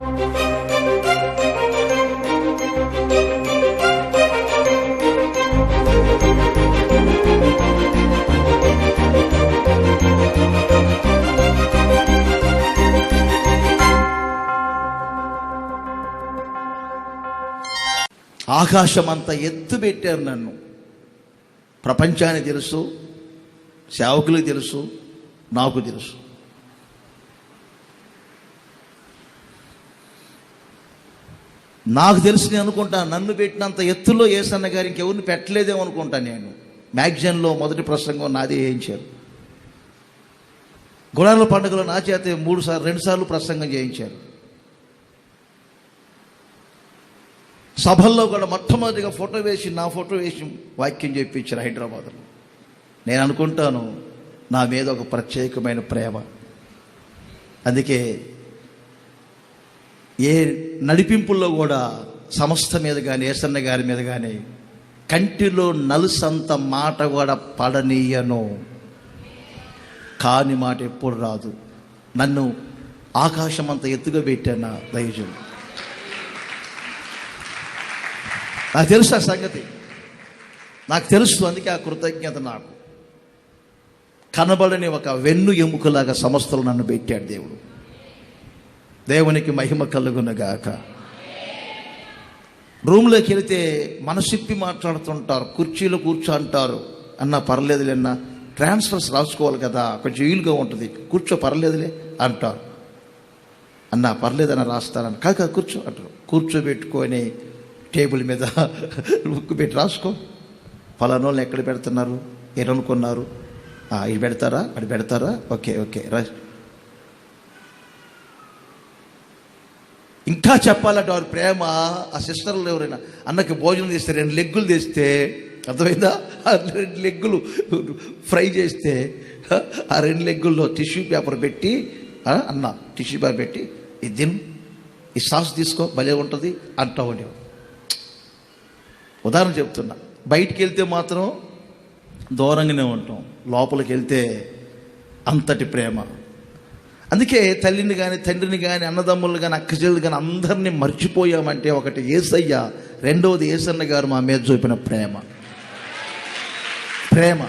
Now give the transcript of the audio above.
ఆకాశం అంతా ఎత్తు పెట్టారు నన్ను. ప్రపంచానికి తెలుసు సేవకులకు తెలుసు నాకు తెలుసు. నాకు తెలిసి నేను అనుకుంటా నన్ను పెట్టినంత ఎత్తులో ఏసన్న గారు ఇంకెవరిని పెట్టలేదేమో అనుకుంటా నేను. మ్యాగజైన్లో మొదటి ప్రసంగం నాదే చేయించారు. గుణాల పండుగలో నా చేత మూడు సార్లు రెండు సార్లు ప్రసంగం చేయించారు. సభల్లో కూడా మొట్టమొదటిగా ఫోటో వేసి నా ఫోటో వేసి వాక్యం చెప్పించారు హైదరాబాద్లో. నేను అనుకుంటాను నా మీద ఒక ప్రత్యేకమైన ప్రేమ. అందుకే ఏ నడిపింపుల్లో కూడా సంస్థ మీద కానీ ఏసన్న గారి మీద కానీ కంటిలో నలుసంత మాట కూడా పడనీయను. కాని మాట ఎప్పుడు రాదు. నన్ను ఆకాశం అంత ఎత్తుగా పెట్టాను నా దైవజుడు నాకు తెలుసు ఆ సంగతి. నాకు తెలుసు అందుకే ఆ కృతజ్ఞత నాకు. కనబడని ఒక వెన్ను ఎముకలాగా సంస్థలు నన్ను పెట్టాడు దేవుడు. దేవునికి మహిమ కలుగునగాక. రూమ్లోకి వెళితే మనసిప్పి మాట్లాడుతుంటారు కుర్చీలో కూర్చో అంటారు అన్న పర్లేదులేన్నా ట్రాన్స్ఫర్స్ రాసుకోవాలి కదా కొంచెం వీలుగా ఉంటుంది. కూర్చో పర్లేదులే అంటారు. అన్న పర్లేదన్న రాస్తారని. కాక కూర్చో అంటారు. కూర్చోబెట్టుకొని టేబుల్ మీద బుక్ పెట్టి రాసుకో. పలానోళ్ళని ఎక్కడ పెడుతున్నారు? ఏరనుకున్నారు ఇది పెడతారా? అది పెడతారా? ఓకే ఓకే రా. ఇంకా చెప్పాలంటే వారి ప్రేమ ఆ సిస్టర్లు ఎవరైనా అన్నకి భోజనం చేస్తే రెండు లెగ్గులు తెస్తే అర్థమైందా? ఆ రెండు లెగ్గులు ఫ్రై చేస్తే ఆ రెండు లెగ్గుల్లో టిష్యూ పేపర్ పెట్టి అన్న టిష్యూ పేపర్ పెట్టి ఇది తిను ఈ సాస్ తీసుకో భలే ఉంటుంది అంటావు ఉదాహరణ చెప్తున్నా. బయటికి వెళ్తే మాత్రం దూరంగానే ఉంటాం. లోపలికి వెళ్తే అంతటి ప్రేమ. అందుకే తల్లిని కానీ తండ్రిని కానీ అన్నదమ్ములు కానీ అక్కచెల్లు కానీ అందరినీ మర్చిపోయామంటే ఒకటి ఏసయ్య రెండవది ఏసన్న గారు మా మీద చూపిన ప్రేమ. ప్రేమ.